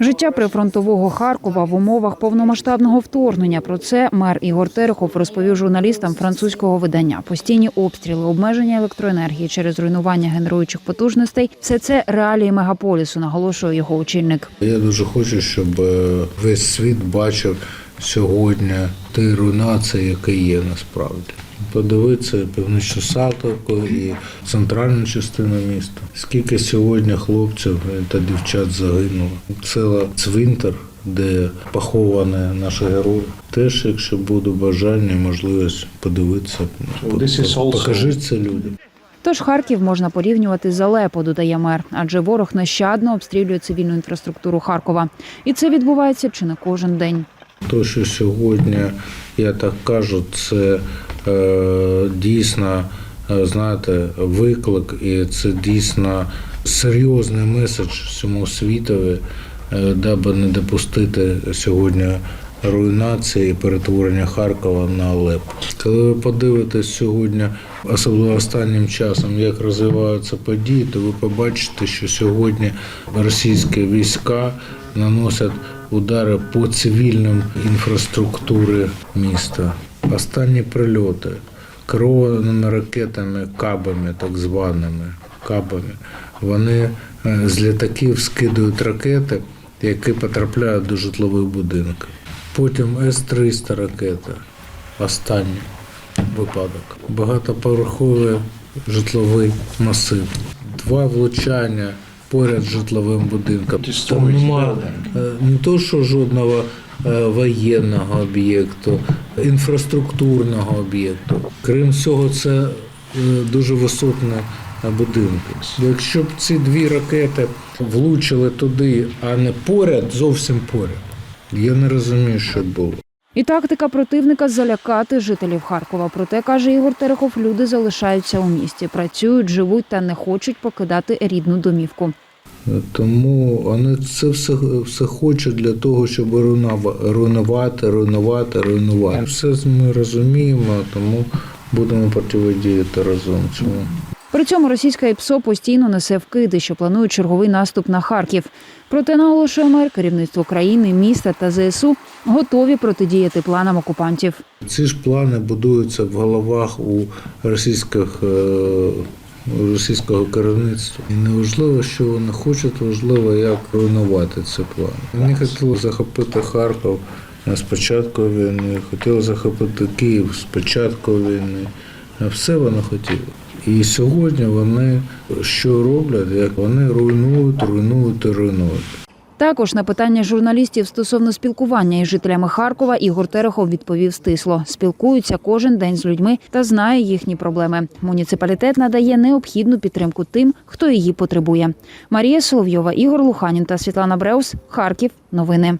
Життя прифронтового Харкова в умовах повномасштабного вторгнення. Про це мер Ігор Терехов розповів журналістам французького видання. Постійні обстріли, обмеження електроенергії через руйнування генеруючих потужностей все це реалії мегаполісу, наголошує його очільник. Я дуже хочу, щоб е, весь світ бачив сьогодні ті руйнації, які є насправді. Подивитися північну Салтовку і центральну частину міста. Скільки сьогодні хлопців та дівчат загинуло. Ціла цвинтар, де поховані наші герої. Теж, якщо буде бажання, можливість подивитися, покажіть це людям. Тож Харків можна порівнювати з Алепо, додає мер, адже ворог нещадно обстрілює цивільну інфраструктуру Харкова, і це відбувається чи не кожен день. То, що сьогодні, я так кажу, це е, дійсно, е, знаєте, виклик, і це дійсно серйозний меседж всьому світові, е, даби не допустити сьогодні руйнації і перетворення Харкова на Алепо. Коли ви подивитесь сьогодні, особливо останнім часом, як розвиваються події, то ви побачите, що сьогодні російські війська наносять удари по цивільним інфраструктурі міста. Останні прильоти керованими ракетами, кабами, так званими кабами. Вони е, з літаків скидують ракети, які потрапляють до житлових будинків. Потім С-300 ракета. Останній випадок. Багатоповерховий житловий масив. Два влучання поряд з житловим будинком. Там нема е, не то, що жодного е, воєнного об'єкту, інфраструктурного об'єкту. Крім всього, це е, дуже висотні е, будинки. Якщо б ці дві ракети влучили туди, а не поряд, зовсім поряд, я не розумію, що було. І тактика противника залякати жителів Харкова. Проте каже Ігор Терехов, люди залишаються у місті, працюють, живуть та не хочуть покидати рідну домівку. Тому вони це все, все хочуть для того, щоб руйнува- руйнувати, руйнувати, руйнувати. Все ми розуміємо, тому будемо протидіяти разом цьому. При цьому російська ІПСО постійно несе вкиди, що планують черговий наступ на Харків. Проте наголошує мер, керівництво країни, міста та ЗСУ готові протидіяти планам окупантів. Ці ж плани будуються в головах у російських. е, Російського керівництва. І не важливо, що вони хочуть, важливо, як руйнувати ці плани. Вони хотіли захопити Харків з початку війни, хотіли захопити Київ з початку війни. Все вони хотіли. І сьогодні вони що роблять, як вони руйнують, руйнують і руйнують. Також на питання журналістів стосовно спілкування із жителями Харкова Ігор Терехов відповів стисло: спілкуються кожен день з людьми та знає їхні проблеми. Муніципалітет надає необхідну підтримку тим, хто її потребує. Марія Соловйова, Ігор Луханін та Світлана Бреус. Харків. Новини.